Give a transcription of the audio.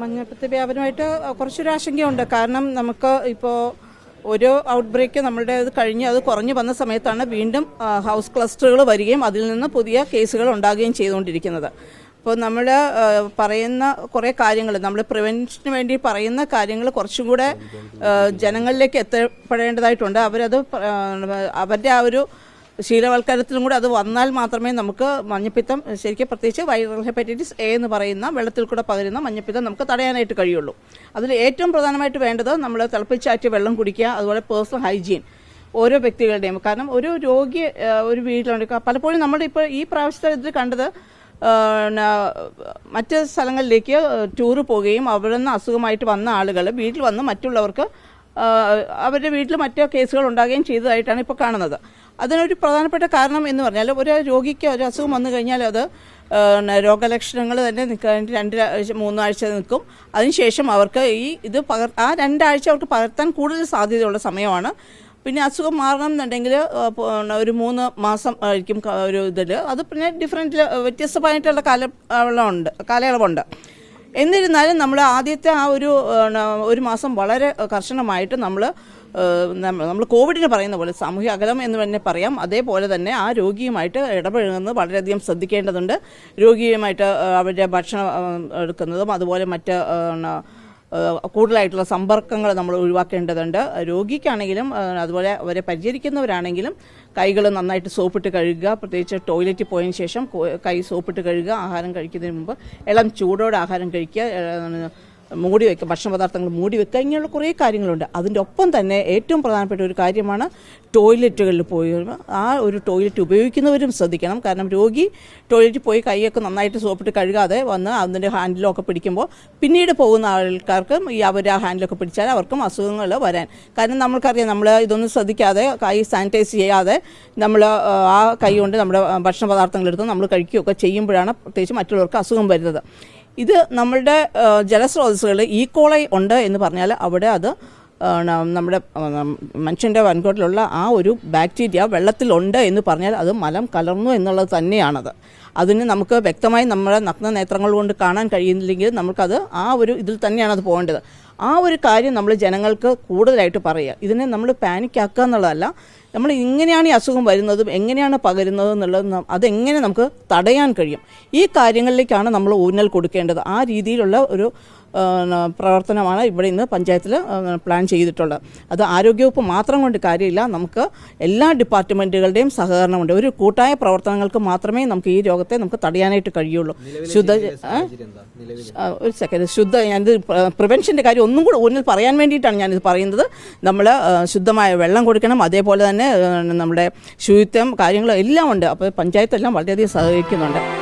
മഞ്ഞപ്പിത്ത വ്യാപനമായിട്ട് കുറച്ചൊരു ആശങ്കയുണ്ട് കാരണം നമുക്ക് ഇപ്പോൾ ഒരു ഔട്ട് ബ്രേക്ക് നമ്മളുടെ അത് കഴിഞ്ഞ് അത് കുറഞ്ഞു വന്ന സമയത്താണ് വീണ്ടും ഹൗസ് ക്ലസ്റ്ററുകൾ വരികയും അതിൽ നിന്ന് പുതിയ കേസുകൾ ഉണ്ടാകുകയും ചെയ്തുകൊണ്ടിരിക്കുന്നത്. അപ്പോൾ നമ്മൾ പറയുന്ന കുറേ കാര്യങ്ങൾ നമ്മൾ പ്രിവെൻഷന് വേണ്ടി പറയുന്ന കാര്യങ്ങൾ കുറച്ചും കൂടെ ജനങ്ങളിലേക്ക് എത്തപ്പെടേണ്ടതായിട്ടുണ്ട്. അവരത് അവരുടെ ആ ഒരു ശീലവൽക്കരണത്തിലും കൂടെ അത് വന്നാൽ മാത്രമേ നമുക്ക് മഞ്ഞപ്പിത്തം ശരിക്കും പ്രത്യേകിച്ച് വൈറൽ ഹെപ്പറ്റൈറ്റിസ് എ എന്ന് പറയുന്ന വെള്ളത്തിൽ കൂടെ പകരുന്ന മഞ്ഞപ്പിത്തം നമുക്ക് തടയാനായിട്ട് കഴിയുള്ളൂ. അതിൽ ഏറ്റവും പ്രധാനമായിട്ട് വേണ്ടത് നമ്മൾ തിളപ്പിച്ചാറ്റിയ വെള്ളം കുടിക്കുക അതുപോലെ പേഴ്സണൽ ഹൈജീൻ ഓരോ വ്യക്തികളുടെയും. കാരണം ഒരു രോഗി ഒരു വീട്ടിലുണ്ട്. പലപ്പോഴും നമ്മൾ ഇപ്പോൾ ഈ പ്രാവശ്യത്തെ ഇതിൽ കണ്ടത് മറ്റ് സ്ഥലങ്ങളിലേക്ക് ടൂറ് പോവുകയും അവിടെ നിന്ന് അസുഖമായിട്ട് വന്ന ആളുകൾ വീട്ടിൽ വന്ന് മറ്റുള്ളവർക്ക് അവരുടെ വീട്ടിൽ മറ്റു കേസുകൾ ഉണ്ടാകുകയും ചെയ്തതായിട്ടാണ് ഇപ്പോൾ കാണുന്നത്. അതിനൊരു പ്രധാനപ്പെട്ട കാരണം എന്ന് പറഞ്ഞാൽ ഒരു രോഗിക്ക് ഒരു അസുഖം വന്നു കഴിഞ്ഞാൽ അത് രോഗലക്ഷണങ്ങൾ തന്നെ നിൽക്കാൻ രണ്ട് മൂന്നാഴ്ച നിൽക്കും. അതിനുശേഷം അവർക്ക് ഈ ഇത് പകർ ആ രണ്ടാഴ്ച അവർക്ക് പകർത്താൻ കൂടുതൽ സാധ്യതയുള്ള സമയമാണ്. പിന്നെ അസുഖം മാറണം എന്നുണ്ടെങ്കിൽ ഒരു മൂന്ന് മാസം ആയിരിക്കും ഒരു ഇതിൽ. അത് പിന്നെ ഡിഫറെന്റ് വ്യത്യസ്തമായിട്ടുള്ള കാലയളവുണ്ട് കാലയളവുണ്ട്. എന്നിരുന്നാലും നമ്മൾ ആദ്യത്തെ ആ ഒരു ഒരു മാസം വളരെ കർശനമായിട്ട് നമ്മൾ നമ്മൾ കോവിഡിന് പറയുന്ന പോലെ സാമൂഹ്യ അകലം എന്ന് തന്നെ പറയാം. അതേപോലെ തന്നെ ആ രോഗിയുമായിട്ട് ഇടപഴകുന്നത് വളരെയധികം ശ്രദ്ധിക്കേണ്ടതുണ്ട്. രോഗിയുമായിട്ട് അവരുടെ ഭക്ഷണം എടുക്കുന്നതും അതുപോലെ മറ്റ് കൂടുതലായിട്ടുള്ള സമ്പർക്കങ്ങൾ നമ്മൾ ഒഴിവാക്കേണ്ടതുണ്ട്. രോഗിക്കാണെങ്കിലും അതുപോലെ അവരെ പരിചരിക്കുന്നവരാണെങ്കിലും കൈകൾ നന്നായിട്ട് സോപ്പിട്ട് കഴുകുക. പ്രത്യേകിച്ച് ടോയ്ലറ്റിൽ പോയതിന് ശേഷം കൈ സോപ്പിട്ട് കഴുകുക ആഹാരം കഴിക്കുന്നതിന് മുമ്പ്. ഇളം ചൂടോടെ ആഹാരം കഴിക്കുക. മൂടി വെക്കുക ഭക്ഷണ പദാർത്ഥങ്ങൾ മൂടി വെക്കുക ഇങ്ങനെയുള്ള കുറേ കാര്യങ്ങളുണ്ട്. അതിന്റെ ഒപ്പം തന്നെ ഏറ്റവും പ്രധാനപ്പെട്ട ഒരു കാര്യമാണ് ടോയ്ലറ്റുകളിൽ പോയി ആ ഒരു ടോയ്ലറ്റ് ഉപയോഗിക്കുന്നവരും ശ്രദ്ധിക്കണം. കാരണം രോഗി ടോയ്ലറ്റിൽ പോയി കൈയൊക്കെ നന്നായിട്ട് സോപ്പിട്ട് കഴുകാതെ വന്ന് അതിന്റെ ഹാൻഡിലൊക്കെ പിടിക്കുമ്പോൾ പിന്നീട് പോകുന്ന ആൾക്കാർക്കും ഈ അവർ ആ ഹാൻഡിലൊക്കെ പിടിച്ചാൽ അവർക്കും അസുഖങ്ങൾ വരാൻ. കാരണം നമ്മൾക്കറിയാം നമ്മൾ ഇതൊന്നും ശ്രദ്ധിക്കാതെ കൈ സാനിറ്റൈസ് ചെയ്യാതെ നമ്മൾ ആ കൈ കൊണ്ട് നമ്മുടെ ഭക്ഷണ പദാർത്ഥങ്ങൾ എടുത്ത് നമ്മൾ കഴിക്കുകയൊക്കെ ചെയ്യുമ്പോഴാണ് പ്രത്യേകിച്ച് മറ്റുള്ളവർക്ക് അസുഖം വരുന്നത്. ഇത് നമ്മളുടെ ജലസ്രോതസ്സുകൾ ഈക്കോളൈ ഉണ്ട് എന്ന് പറഞ്ഞാൽ അവിടെ അത് നമ്മുടെ മനുഷ്യന്റെ വൻകോട്ടിലുള്ള ആ ഒരു ബാക്ടീരിയ വെള്ളത്തിലുണ്ട് എന്ന് പറഞ്ഞാൽ അത് മലം കലർന്നു എന്നുള്ളത് തന്നെയാണത്. അതിന് നമുക്ക് വ്യക്തമായി നമ്മുടെ നഗ്ന നേത്രങ്ങൾ കൊണ്ട് കാണാൻ കഴിയുന്നില്ലെങ്കിൽ നമുക്കത് ആ ഒരു ഇതിൽ തന്നെയാണ് അത് പോകേണ്ടത്. ആ ഒരു കാര്യം നമ്മൾ ജനങ്ങൾക്ക് കൂടുതലായിട്ട് പറയുക. ഇതിനെ നമ്മൾ പാനിക്കാക്കുക എന്നുള്ളതല്ല. നമ്മൾ ഇങ്ങനെയാണ് ഈ അസുഖം വരുന്നതും എങ്ങനെയാണ് പകരുന്നത് എന്നുള്ളത് അതെങ്ങനെ നമുക്ക് തടയാൻ കഴിയും. ഈ കാര്യങ്ങളിലേക്കാണ് നമ്മൾ ഊന്നൽ കൊടുക്കേണ്ടത്. ആ രീതിയിലുള്ള ഒരു പ്രവർത്തനമാണ് ഇവിടെ ഇന്ന് പഞ്ചായത്തിൽ പ്ലാൻ ചെയ്തിട്ടുള്ളത്. അത് ആരോഗ്യവകുപ്പ് മാത്രം കൊണ്ട് കാര്യമില്ല. നമുക്ക് എല്ലാ ഡിപ്പാർട്ട്മെന്റുകളുടെയും സഹകരണമുണ്ട്. ഒരു കൂട്ടായ പ്രവർത്തനങ്ങൾക്ക് മാത്രമേ നമുക്ക് ഈ രോഗത്തെ നമുക്ക് തടയാനായിട്ട് കഴിയുള്ളൂ. ശുദ്ധ ഒരു സെക്കൻഡ് ശുദ്ധ ഞാനിത് പ്രിവെൻഷന്റെ കാര്യം ഒന്നും കൂടെ ഊന്നൽ പറയാൻ വേണ്ടിയിട്ടാണ് ഞാനിത് പറയുന്നത്. നമ്മൾ ശുദ്ധമായ വെള്ളം കൊടുക്കണം. അതേപോലെ തന്നെ നമ്മുടെ ശുചിത്വം കാര്യങ്ങളും എല്ലാം ഉണ്ട്. അപ്പോൾ പഞ്ചായത്തെല്ലാം വളരെയധികം സഹകരിക്കുന്നുണ്ട്.